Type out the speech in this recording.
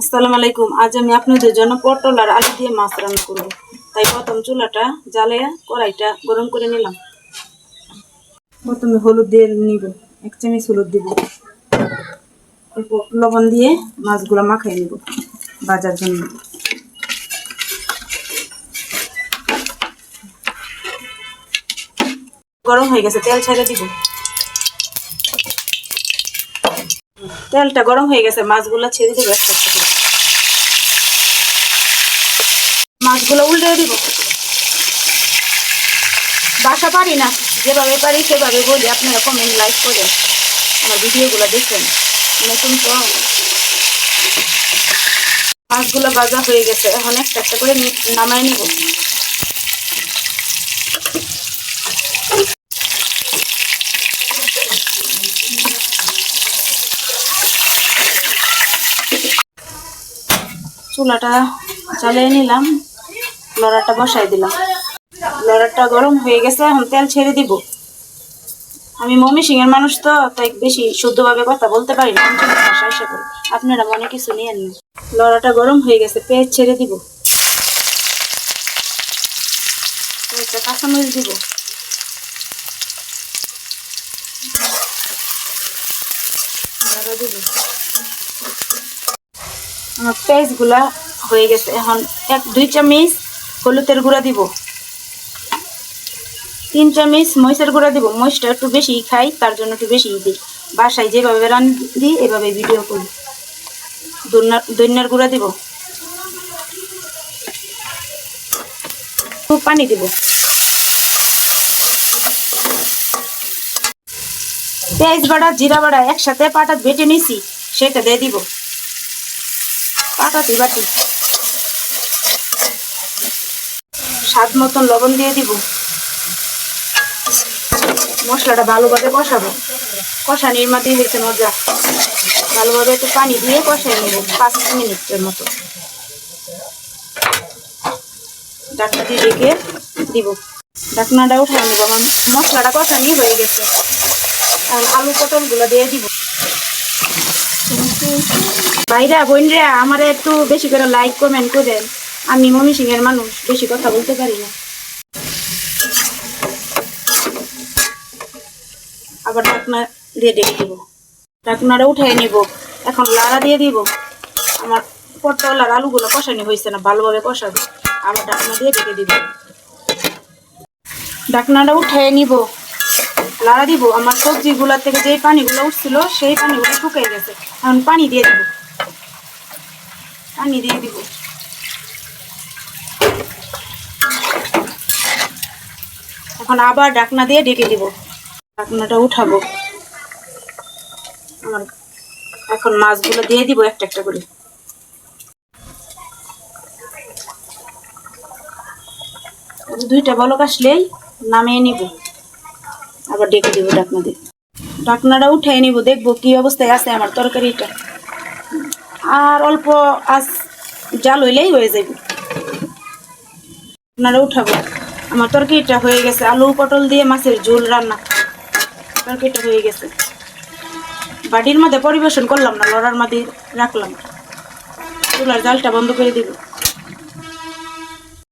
আসসালামু আলাইকুম। আজ আমি আপনাদের জন্য পটল আর আলু দিয়ে মাছ রান্না করব। তাই প্রথম চুলাটা জ্বালে কড়াইটা গরম করে নিলাম। প্রথমে হলুদ দিয়ে নিব। এক চামচ হলুদ দিব। অল্প লবণ দিয়ে মাছগুলো মাখাই নিব ভাজার জন্য। গরম হয়ে গেছে, তেল ছেড়ে দিব। তেলটা গরম হয়ে গেছে, মাছগুলো ছেড়ে দেবো করে। মাছগুলো উল্টে দিব। বাসা পারি না, যেভাবে পারি সেভাবে বলি, আপনারা কমেন্ট লাইক করেন। আমার ভিডিওগুলো দেখেন, নতুন তো। মাছগুলো ভাজা হয়ে গেছে, এখন একটা একটা করে নি- নামাই নিব। চুলাটা চালিয়ে নিলাম। লড়াটা বসাই দিলাম। লড়াটা গরম হয়ে গেছে, এখন তেল ছেড়ে দিব। আমি মমি সিং এর মানুষ তো, তাই বেশি শুদ্ধভাবে কথা বলতে পারি না। আশা করি আপনারা মনে কিছু নিয়েন না। লড়াটা গরম হয়ে গেছে পেঁয়াজ ছেড়ে দিব। কয়েকটা কাঁচামরিচ দিব। দিব। আমার পেঁয়াজগুলা হয়ে গেছে। এখন এক, দুই চামচ হলুদের গুঁড়া দিব। তিন চামচ মহিষের গুঁড়া দিব। মহিষটা একটু বেশি খাই, তার জন্য একটু বেশি দিই। বাসায় যেভাবে রান দিই এভাবে ভিডিও করি। দৈন্যার গুঁড়া দিব। পানি দিব। পেঁয়াজ বাড়া জিরা বাড়া একসাথে পাটা বেটে নিছি, সেটা দিয়ে দিব। পাটাতে বাটি স্বাদ মতন লবণ দিয়ে দিব। মশলাটা ভালোভাবে কষাবো। কষানির মধ্যে হয়েছে মজা। ভালোভাবে একটু পানি দিয়ে কষাই নেব, পাঁচ মিনিটের মতো। ডাকনা দিয়ে রেখে দিব। ডাকনাটা উঠাই নেব আমার মশলাটা কষানি হয়ে গেছে। আর আলু পটলগুলো দিয়ে দিব। ভাইরা, বোনরা, আমার একটু বেশি করে লাইক কমেন্ট করেন। আমি মমি সিং এর মানুষ, বেশি কথা বলতে পারি না। আবার ঢাকনা দিয়ে ডেকে দিব। ঢাকনাটা উঠাই নিব। এখন লাড়া দিয়ে দিব। আমার পটল আর আলুগুলো কষানি হয়েছে না, ভালোভাবে কষাবো। আবার ঢাকনা দিয়ে ডেকে দিব। ঢাকনাটা উঠাই নিব। লাড়া দিব। আমার সবজিগুলোর থেকে যে পানিগুলো উঠছিল, সেই পানিগুলো শুকিয়ে গেছে। এখন পানি দিয়ে দিব। পানি দিয়ে দিব। এখন আবার ডাকনা দিয়ে ডেকে দিব। ডাকনাটা উঠাবো। আমার এখন মাছগুলো দিয়ে দিব একটা একটা করে। দুইটা বলক আসলেই নামিয়ে নিব। আবার ডেকে দিব ডাকনা দিয়ে ডাকনাটা উঠিয়ে নিব, দেখব কি অবস্থায় আছে আমার তরকারিটা। আর অল্প আজ জাল হইলেই হয়ে যাবে। আপনারা উঠাবো। আমার তরকারিটা হয়ে গেছে, আলু, পটল দিয়ে মাছের ঝোল রান্না। তরকারিটা হয়ে গেছে। বাটির মধ্যে পরিবেশন করলাম না, লড়ার মধ্যে রাখলাম। চুলার জালটা বন্ধ করে দিব।